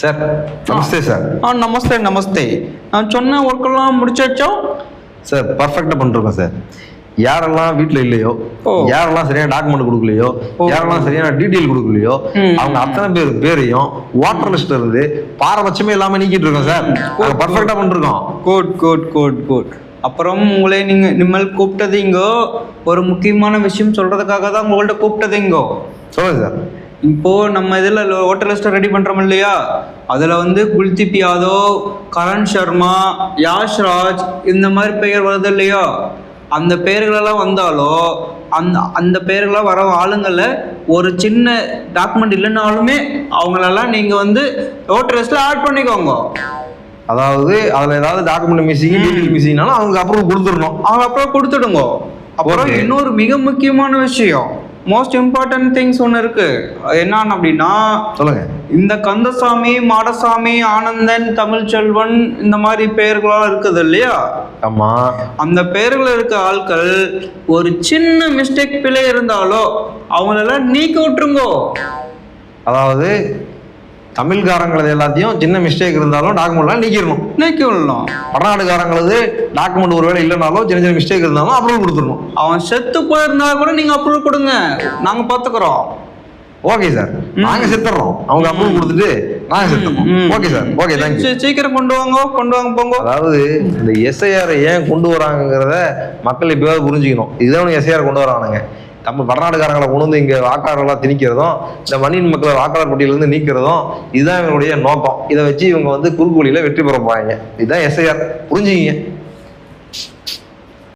Sir நமஸ்தே sir ஆ நமஸ்தே நமஸ்தே நான் சொன்ன ஒர்க்கெல்லாம் முடிச்சாச்சோ? சார் பர்ஃபெக்டாக பண்ணிருக்கோம் சார் யாரெல்லாம் வீட்டில் இல்லையோ. யாரெல்லாம் சரியான டாக்குமெண்ட் கொடுக்கலையோ. யாரெல்லாம் சரியான டீட்டெயில் கொடுக்கலையோ. அவங்க அத்தனை பேர் பேரையும் வாட்டர் லிஸ்ட்ல இருந்து பாரபட்சமே இல்லாம நீக்கிட்டு இருக்கோம் சார் பர்ஃபெக்டா பண்ணிருக்கோம் குட் குட் குட் குட் அப்புறம் உங்களை நீங்க நிம்மல் கூப்பிட்டது இங்கோ. ஒரு முக்கியமான விஷயம் சொல்றதுக்காக தான் உங்கள்ட்ட கூப்பிட்டது இங்கோ. சொல்லுங்க சார் இப்போ நம்ம இதில் ஓட்டர் லிஸ்ட்டை ரெடி பண்ணுறோம் இல்லையா? அதில் வந்து குல்தீப் யாதவ் கரண் சர்மா யாஷ் ராஜ் இந்த மாதிரி பெயர் வருது இல்லையா? அந்த பெயர்களெல்லாம் வந்தாலோ அந்த அந்த பெயர்களெல்லாம் வர ஆளுங்கள ஒரு சின்ன டாக்குமெண்ட் இல்லைனாலுமே அவங்களெல்லாம் நீங்கள் வந்து ஓட்டர் லிஸ்ட்டில் ஆட் பண்ணிக்கோங்க. அதாவது அதுல ஏதாவது டாக்குமெண்ட் மிஸ்ஸிங் டீட்டெயில் மிஸ்ஸிங்னாலும் அவங்க அப்புறம் கொடுத்துடணும். அவங்க அப்புறம் கொடுத்துடுங்க. அப்புறம். இன்னொரு மிக முக்கியமான விஷயம். மோஸ்ட் இம்பார்ட்டன்ட் திங்ஸ் ஒன்று இருக்கு. என்னன்னு அப்படின்னா சொல்லுங்க. இந்த கந்தசாமி மாடசாமி ஆனந்தன் தமிழ்ச்செல்வன் இந்த மாதிரி பெயர்களாம் இருக்குது இல்லையா? ஆமா. அந்த பெயர்கள் இருக்க ஆட்கள் ஒரு சின்ன மிஸ்டேக் பிழை இருந்தாலோ அவங்களெல்லாம் நீக்கி விட்டுருங்கோ. அதாவது தமிழ்காரங்களது எல்லாத்தையும் சின்ன மிஸ்டேக் இருந்தாலும் டாக்குமெண்ட்லாம் நீக்கிடணும். நீக்கி விடணும் வடநாடுகாரங்களது டாக்குமெண்ட் ஒருவேளை இல்லைனாலும் சின்ன சின்ன மிஸ்டேக் இருந்தாலும் அப்ரூவல் கொடுத்துடணும். அவன் செத்து போயிருந்தா கூட நீங்க அப்ரூவல் கொடுங்க. நாங்க பாத்துக்கிறோம். ஓகே சார் நாங்க செத்துறோம். அவங்க அப்ரூவல் கொடுத்துட்டு நாங்க செத்துறோம். Okay sir okay thank you சீக்கிரம் கொண்டு வாங்க கொண்டு வாங்க போங்க. அதாவது இந்த எஸ்ஐஆர் ஏன் கொண்டு வராங்கங்கிறத மக்கள் இப்போயாவது புரிஞ்சுக்கணும். இதுதான் எஸ்ஐஆர் கொண்டு வரானுங்க. நம்ம வடநாடுகாரங்களை கொண்டு வந்து இங்க வாக்காளர்களாக திணிக்கிறதும் இந்த மண்ணின் மக்களை வாக்காளர் பட்டியலேருந்து நீக்கிறதும் இதுதான் இவங்களுடைய நோக்கம். இதை வச்சு இவங்க வந்து குறுக்கு வழியில வெற்றி பெற போகிறாங்க இதுதான் எஸ்ஐஆர் புரிஞ்சுக்கிங்க?